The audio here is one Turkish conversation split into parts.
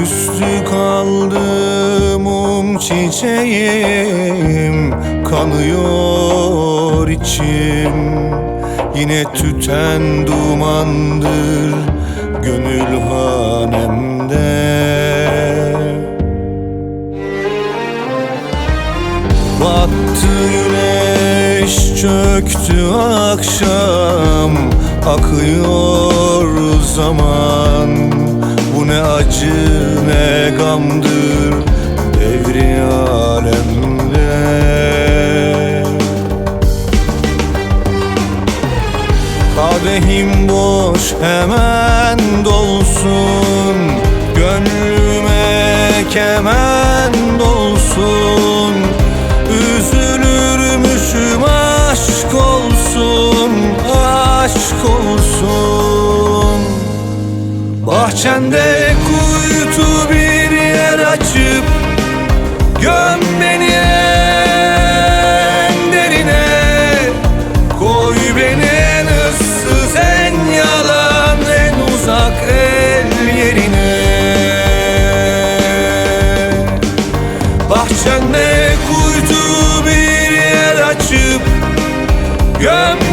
Yüzü kaldı mum çiçeğim Kanıyor içim. Yine tüten dumandır Gönül hanemde Battı güneş çöktü akşam Akıyor zaman acı ne gamdır Devri alemde. Kadehim boş hemen dolsun. Gönlüme kemen dolsun. Üzülürmüşüm aşk olsun Aşk olsun Bahçende kuytu bir yer açıp Göm beni en derine. Koy beni en ıssız en yalan en uzak el yerine. Bahçende kuytu bir yer açıp Göm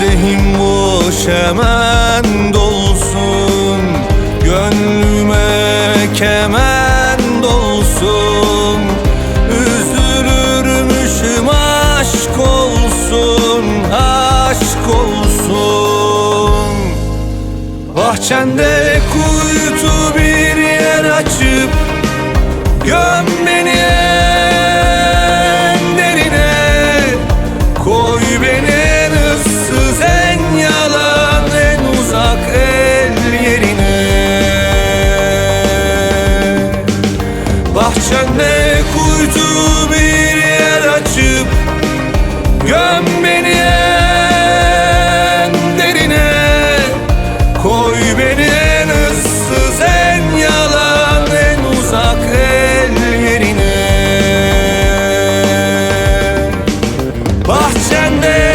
Kadehim boş hemen dolsun. Gönlüme kemen dolsun. Üzülürmüşüm aşk olsun Aşk olsun. Bahçende kuytu bir yer açıp Göm beni Bahçende